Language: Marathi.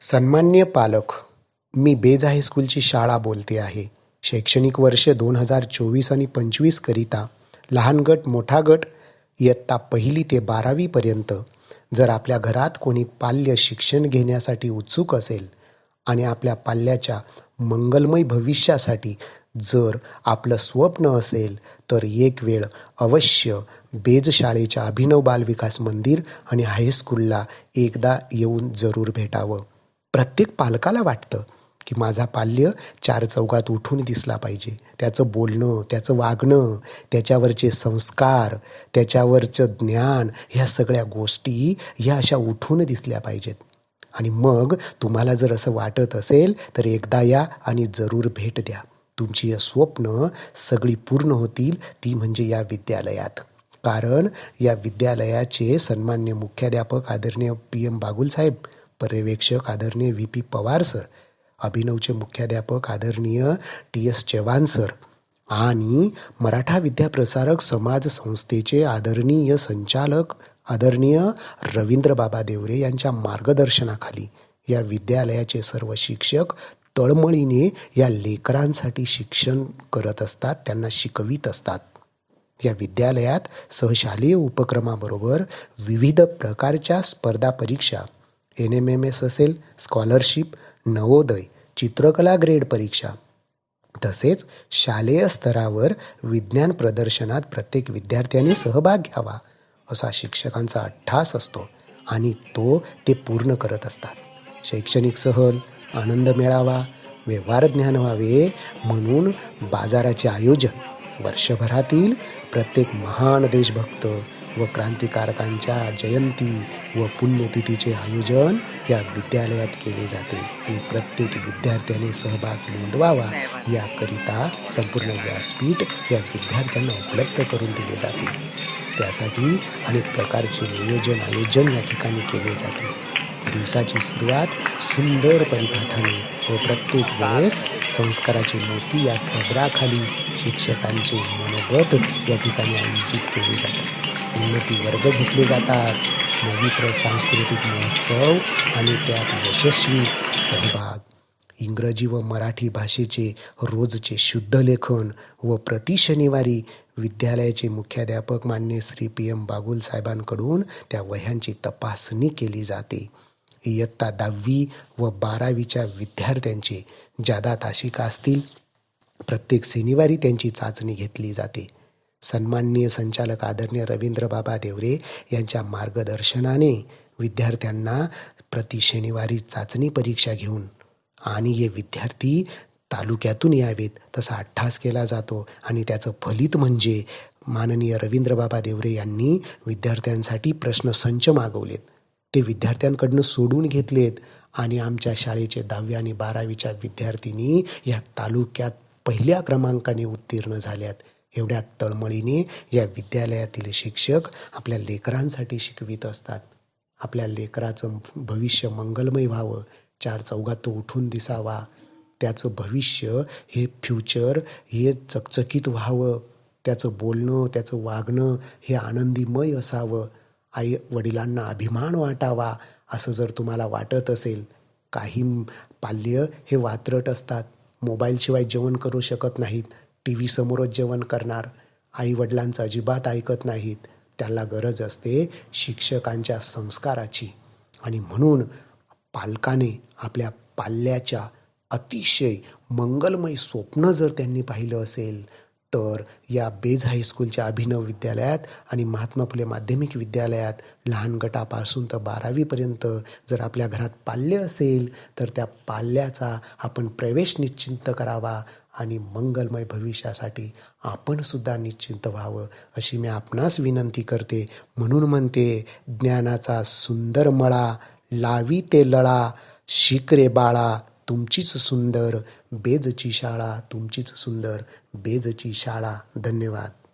सन्मान्य पालक मी बेज हायस्कूलची शाळा बोलते आहे. शैक्षणिक वर्ष दोन हजार चोवीस आणि पंचवीसकरिता लहान गट मोठा गट इयत्ता पहिली ते बारावीपर्यंत जर आपल्या घरात कोणी पाल्य शिक्षण घेण्यासाठी उत्सुक असेल आणि आपल्या पाल्याच्या मंगलमय भविष्यासाठी जर आपलं स्वप्न असेल तर एक वेळ अवश्य बेज शाळेच्या अभिनव बालविकास मंदिर आणि हायस्कूलला एकदा येऊन जरूर भेटावं. प्रत्येक पालकाला वाटतं की माझा पाल्य चार चौकात उठून दिसला पाहिजे. त्याचं बोलणं त्याचं वागणं त्याच्यावरचे संस्कार त्याच्यावरचं ज्ञान ह्या सगळ्या गोष्टी ह्या अशा उठून दिसल्या पाहिजेत. आणि मग तुम्हाला जर असं वाटत असेल तर एकदा या आणि जरूर भेट द्या. तुमची हे स्वप्न सगळी पूर्ण होतील ती म्हणजे या विद्यालयात. कारण या विद्यालयाचे सन्मान्य मुख्याध्यापक आदरणीय पी एम बागुल साहेब पर्यवेक्षक आदरणीय व्ही पी पवार सर अभिनवचे मुख्याध्यापक आदरणीय टी एस चव्हाण सर आणि मराठा विद्याप्रसारक समाज संस्थेचे आदरणीय संचालक आदरणीय रवींद्र बाबा देवरे यांच्या मार्गदर्शनाखाली या विद्यालयाचे सर्व शिक्षक तळमळीने या लेकरांसाठी शिक्षण करत असतात त्यांना शिकवित असतात. या विद्यालयात सहशालेय उपक्रमाबरोबर विविध प्रकारच्या स्पर्धा परीक्षा एन एम एम एस असेल स्कॉलरशिप नवोदय चित्रकला ग्रेड परीक्षा. तसेच शालेय स्तरावर विज्ञान प्रदर्शनात प्रत्येक विद्यार्थ्यांनी सहभाग घ्यावा असा शिक्षकांचा अट्ठास असतो आणि तो ते पूर्ण करत असतात. शैक्षणिक सहल आनंद मिळावा व्यवहार ज्ञान व्हावे म्हणून बाजाराचे आयोजन वर्षभरातील प्रत्येक महान देशभक्त व क्रांतिकारकांच्या जयंती व पुण्यतिथीचे आयोजन या विद्यालयात केले जाते. आणि प्रत्येक विद्यार्थ्याने सहभाग नोंदवावा याकरिता संपूर्ण व्यासपीठ या विद्यार्थ्यांना उपलब्ध करून दिले जाते. त्यासाठी अनेक प्रकारचे नियोजन आयोजन या ठिकाणी केले जाते. दिवसाची सुरुवात सुंदर परिपाठाने व प्रत्येक वेळेस संस्काराची मोती या सदराखाली शिक्षकांचे मनोगत या ठिकाणी आयोजित केले जाते. उन्नती वर्ग घेतले जातात. पवित्र सांस्कृतिक महोत्सव आणि त्यात यशस्वी सहभाग. इंग्रजी व मराठी भाषेचे रोजचे शुद्ध लेखन व प्रति शनिवारी विद्यालयाचे मुख्याध्यापक मान्य श्री पी एम बागुल साहेबांकडून त्या वह्यांची तपासणी केली जाते. इयत्ता दहावी व बारावीच्या विद्यार्थ्यांचे जादा ताशिका असतील प्रत्येक शनिवारी त्यांची चाचणी घेतली जाते. सन्माननीय संचालक आदरणीय रवींद्र बाबा देवरे यांच्या मार्गदर्शनाने विद्यार्थ्यांना प्रति शनिवारी चाचणी परीक्षा घेऊन आणि हे विद्यार्थी तालुक्यातून यावेत तसा अट्ठास केला जातो आणि त्याचं फलित म्हणजे माननीय रवींद्रबाबा देवरे यांनी विद्यार्थ्यांसाठी प्रश्नसंच मागवलेत. ते विद्यार्थ्यांकडनं सोडून घेतलेत आणि आमच्या शाळेचे दहावी आणि बारावीच्या विद्यार्थिनी या तालुक्यात पहिल्या क्रमांकाने उत्तीर्ण झाल्यात. एवढ्या तळमळीने या विद्यालयातील शिक्षक आपल्या लेकरांसाठी शिकवित असतात. आपल्या लेकराचं भविष्य मंगलमय व्हावं. चार चौघात तो उठून दिसावा. त्याचं भविष्य हे फ्युचर हे चकचकीत व्हावं. त्याचं बोलणं त्याचं वागणं हे आनंदीमय असावं. आई वडिलांना अभिमान वाटावा असं जर तुम्हाला वाटत असेल. काही पाल्य हे वात्रट असतात. मोबाईलशिवाय जेवण करू शकत नाहीत. टी व्ही समोरच जेवण करणार. आईवडिलांचं अजिबात ऐकत नाहीत. त्याला गरज असते शिक्षकांच्या संस्काराची. आणि म्हणून पालकाने आपल्या पाल्याच्या अतिशय मंगलमय स्वप्न जर त्यांनी पाहिलं असेल तर या बेज हायस्कूलच्या अभिनव विद्यालयात आणि महात्मा फुले माध्यमिक विद्यालयात लहान गटापासून तर बारावीपर्यंत जर आपल्या घरात पाल्य असेल तर त्या पाल्याचा आपण प्रवेश निश्चिंत करावा आणि मंगलमय भविष्यासाठी आपणसुद्धा निश्चिंत व्हावं अशी मी आपणास विनंती करते. म्हणून म्हणते ज्ञानाचा सुंदर मळा लावी ते लळा शिकरे बाळा तुमचीच सुंदर बेजची शाळा तुमचीच सुंदर बेजची शाळा. धन्यवाद.